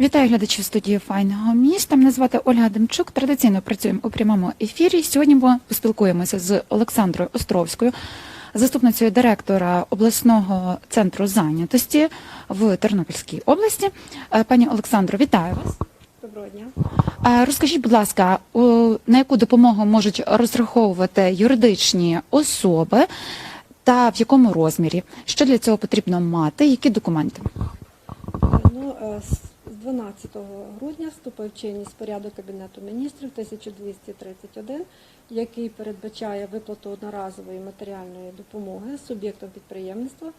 Вітаю глядачів студії файного міста. Мене звати Ольга Демчук. Традиційно працюємо у прямому ефірі. Сьогодні ми поспілкуємося з Олександрою Островською, заступницею директора обласного центру зайнятості в Тернопільській області. Е, Пані Олександро, вітаю вас. Доброго дня. Е, Розкажіть, будь ласка, на яку допомогу можуть розраховувати юридичні особи та в якому розмірі? Що для цього потрібно мати? Які документи? Ну, е, з 12 грудня вступив чинність порядок Кабінету міністрів 1231, який передбачає виплату одноразової матеріальної допомоги суб'єктам підприємництва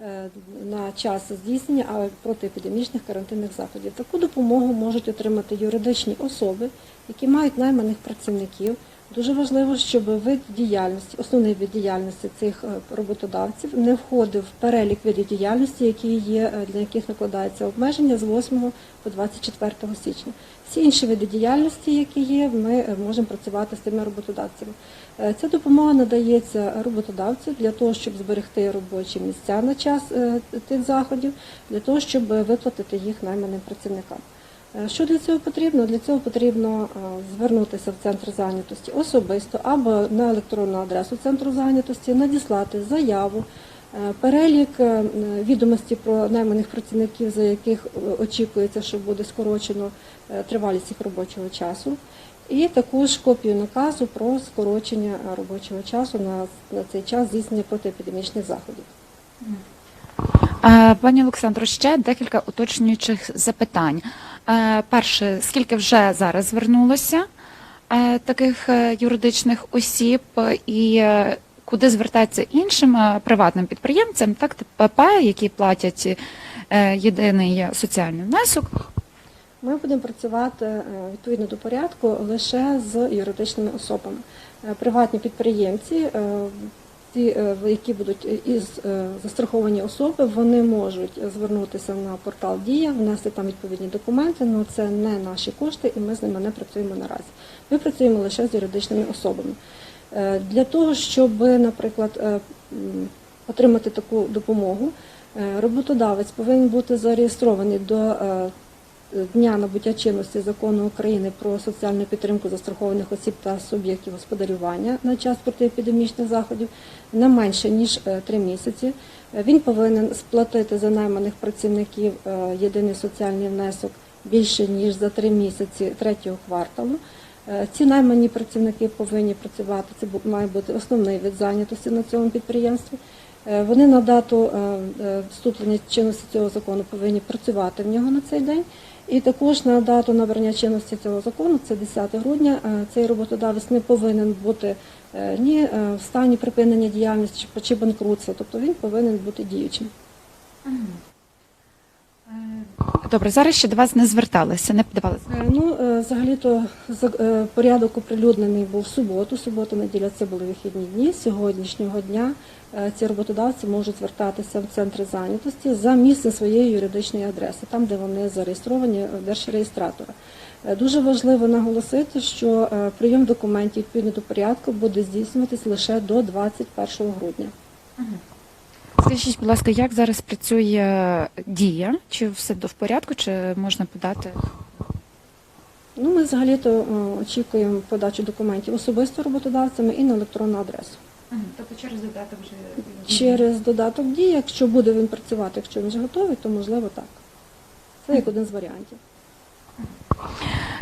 е, на час здійснення протиепідемічних карантинних заходів. Таку допомогу можуть отримати юридичні особи, які мають найманих працівників. Дуже важливо, щоб вид діяльності, основний вид діяльності цих е, роботодавців не входив в перелік видів діяльності, які є е, для яких накладається обмеження з 8 по 24 січня. Всі інші види діяльності, які є, ми е, можемо працювати з тими роботодавцями. Ця допомога надається роботодавцю для того, щоб зберегти робочі місця на час тих заходів, для того, щоб виплатити їх найманим працівникам. Е, Що для цього потрібно? Для цього потрібно е, звернутися в центр зайнятості особисто або на електронну адресу центру зайнятості, надіслати заяву, е, перелік відомості про найманих працівників, за яких очікується, що буде скорочено тривалість їх робочого часу, і також копію наказу про скорочення робочого часу на, цей час здійснення протиепідемічних заходів. Пані Олександро, ще декілька уточнюючих запитань. Е, Перше, скільки вже зараз звернулося е, таких е, юридичних осіб, і куди звертатися іншим приватним підприємцям, так ПП, які платять єдиний соціальний внесок? Ми будемо працювати відповідно до порядку лише з юридичними особами. Приватні підприємці, ті, е, які будуть із е, застраховані особи, вони можуть звернутися на портал Дія, внести там відповідні документи, але це не наші кошти, і ми з ними не працюємо наразі. Ми працюємо лише з юридичними особами. Е, Для того, щоб, наприклад, е, отримати таку допомогу, е, роботодавець повинен бути зареєстрований до е, дня набуття чинності закону України про соціальну підтримку застрахованих осіб та суб'єктів господарювання на час протиепідемічних заходів не менше ніж е, три місяці. Е, Він повинен сплатити за найманих працівників е, єдиний соціальний внесок більше ніж за три місяці третього кварталу. Ці наймані працівники повинні працювати. Це має бути основний вид зайнятості на цьому підприємстві. Вони на дату вступлення чинності цього закону повинні працювати в нього на цей день. І також на дату набрання чинності цього закону, це 10 грудня, е, цей роботодавець не повинен бути е, ні е, в стані припинення діяльності чи- банкрутства, тобто він повинен бути діючим. Добре, зараз ще до вас не зверталися, не подавалися. Е, Ну, е, взагалі-то е, порядок оприлюднений був в суботу. Субота, неділя це були вихідні дні. З Сьогоднішнього дня ці роботодавці можуть звертатися в центри зайнятості за місцем своєї юридичної адреси, там, де вони зареєстровані в держреєстратора. Дуже важливо наголосити, що прийом документів відповідно до порядку буде здійснюватись лише до 21 грудня. Скажіть, будь ласка, як зараз працює дія? Чи все в порядку, чи можна подати? Ну, ми взагалі-то е, очікуємо подачу документів особисто роботодавцями і на електронну адресу. Тобто через додаток вже Через додаток дії, якщо буде він працювати, якщо він вже готовий, то можливо так. Це як один з варіантів.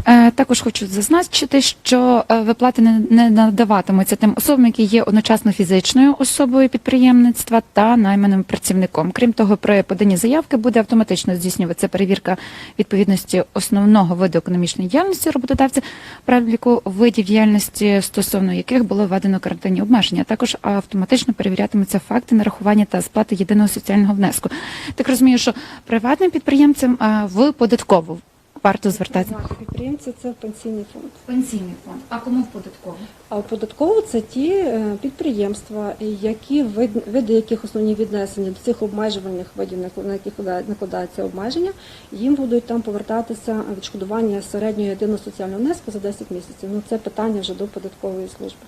Е, Також хочу зазначити, що е, виплати не, надаватимуться тим особам, які є одночасно фізичною особою підприємництва та найманим працівником. Крім того, при поданні заявки буде автоматично здійснюватися перевірка відповідності основного виду економічної діяльності роботодавця, переліку видів діяльності, стосовно яких було введено карантинні обмеження. Також автоматично перевірятимуться факти нарахування та сплати єдиного соціального внеску. Так розумію, що приватним підприємцям е, в податкову варто звертатися. Підприємці це пенсійний фонд. Пенсійний фонд. А кому в податкову? А в податкову це ті е, підприємства, які вид- види яких основні віднесення до цих обмежувальних видів, на- яких накладає- накладаються обмеження, їм будуть там повертатися відшкодування середнього єдиного соціального внеску за 10 місяців. Ну це питання вже до податкової служби.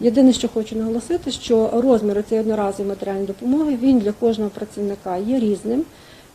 Єдине, що хочу наголосити, що розмір цієї одноразової матеріальної допомоги він для кожного працівника є різним.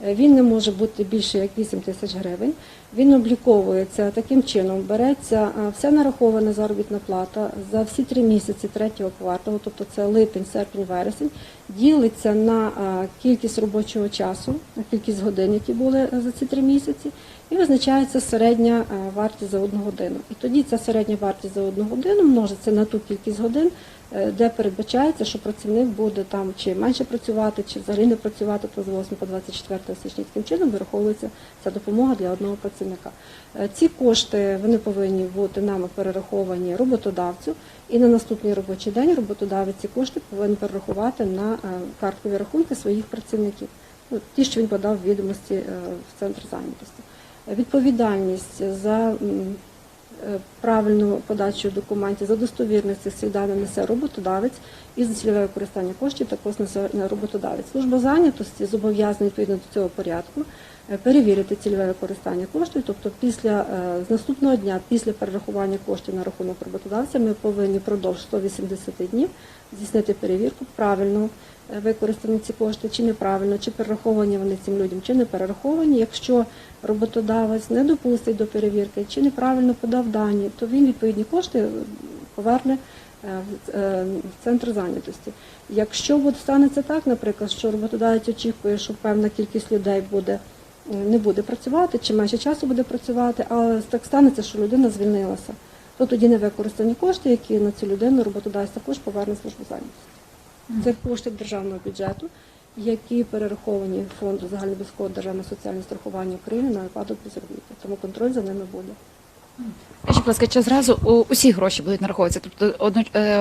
Е, Він не може бути більше як 8 тисяч гривень. Він обліковується таким чином. Береться е, вся нарахована заробітна плата за всі три місяці третього кварталу, тобто це липень, серпень, вересень, ділиться на е, кількість робочого часу, на кількість годин, які були за ці три місяці, і визначається середня вартість за одну годину. І тоді ця середня вартість за одну годину множиться на ту кількість годин, де передбачається, що працівник буде там чи менше працювати, чи взагалі не працювати то з 8 по 24 січня. Таким чином вираховується ця допомога для одного працівника. Е, Ці кошти вони повинні бути нами перераховані роботодавцю, і на наступний робочий день роботодавець ці кошти повинен перерахувати на е, карткові рахунки своїх працівників. Ну, ті, що він подав відомості е, в центр зайнятості. Е, Відповідальність за е, правильну подачу документів, за достовірність цих всіх даних несе роботодавець і за цільове використання коштів також несе е, роботодавець. Служба зайнятості зобов'язана відповідно до цього порядку е, перевірити цільове використання коштів. Тобто, після е, з наступного дня, після перерахування коштів на рахунок роботодавця, ми повинні впродовж 180 днів здійснити перевірку правильно е, використані ці кошти, чи неправильно, чи перераховані вони цим людям, чи не перераховані. Якщо роботодавець не допустить до перевірки, чи неправильно подав дані, то він відповідні кошти поверне е, в- е, центр зайнятості. Якщо буде станеться так, наприклад, що роботодавець очікує, що певна кількість людей буде е, не буде працювати, чи менше часу буде працювати, але так станеться, що людина звільнилася, то тоді не використані кошти, які на цю людину роботодавець також поверне службу зайнятості. Це кошти державного бюджету, які перераховані фонду загальнообов'язкового державного соціального страхування України на випадок безробіття. Тому контроль за ними буде. Скажіть, будь зразу усі гроші будуть нараховуватися? Тобто одно, е,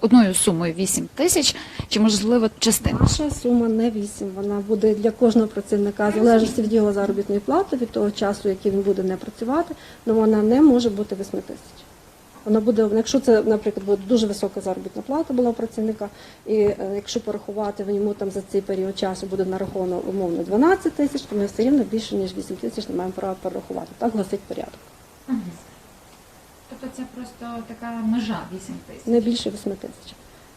одною сумою 8 тисяч, чи можливо частина? Наша сума не 8, вона буде для кожного працівника, в залежності від його заробітної плати, від того часу, який він буде не працювати, але вона не може бути 8 тисяч. Вона буде, якщо це, наприклад, буде дуже висока заробітна плата була у працівника, і е, якщо порахувати в йому там за цей період часу буде нараховано умовно 12 тисяч, то ми все рівно більше ніж 8 тисяч не маємо права перерахувати. Так гласить порядок. Тобто це просто така межа 8 тисяч. не більше 8 тисяч.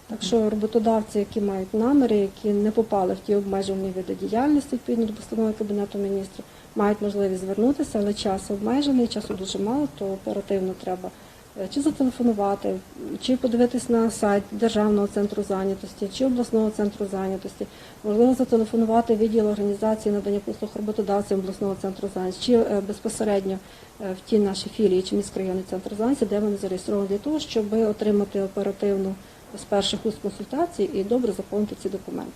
Так що роботодавці, які мають наміри, які не попали в ті обмежені види діяльності відповідно до постанови Кабінету міністрів, мають можливість звернутися, але час обмежений, часу дуже мало, то оперативно треба чи зателефонувати, чи подивитись на сайт Державного центру зайнятості, чи обласного центру зайнятості, можливо, зателефонувати відділ організації надання послуг роботодавцям обласного центру зайнятості, чи е, безпосередньо е, в ті наші філії чи міськрайонний центр зайнятості, де вони зареєстровані для того, щоб отримати оперативну з перших уст консультацій і добре заповнити ці документи.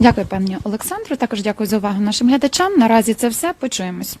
Дякую, пані Олександру. Також дякую за увагу нашим глядачам. Наразі це все. Почуємось.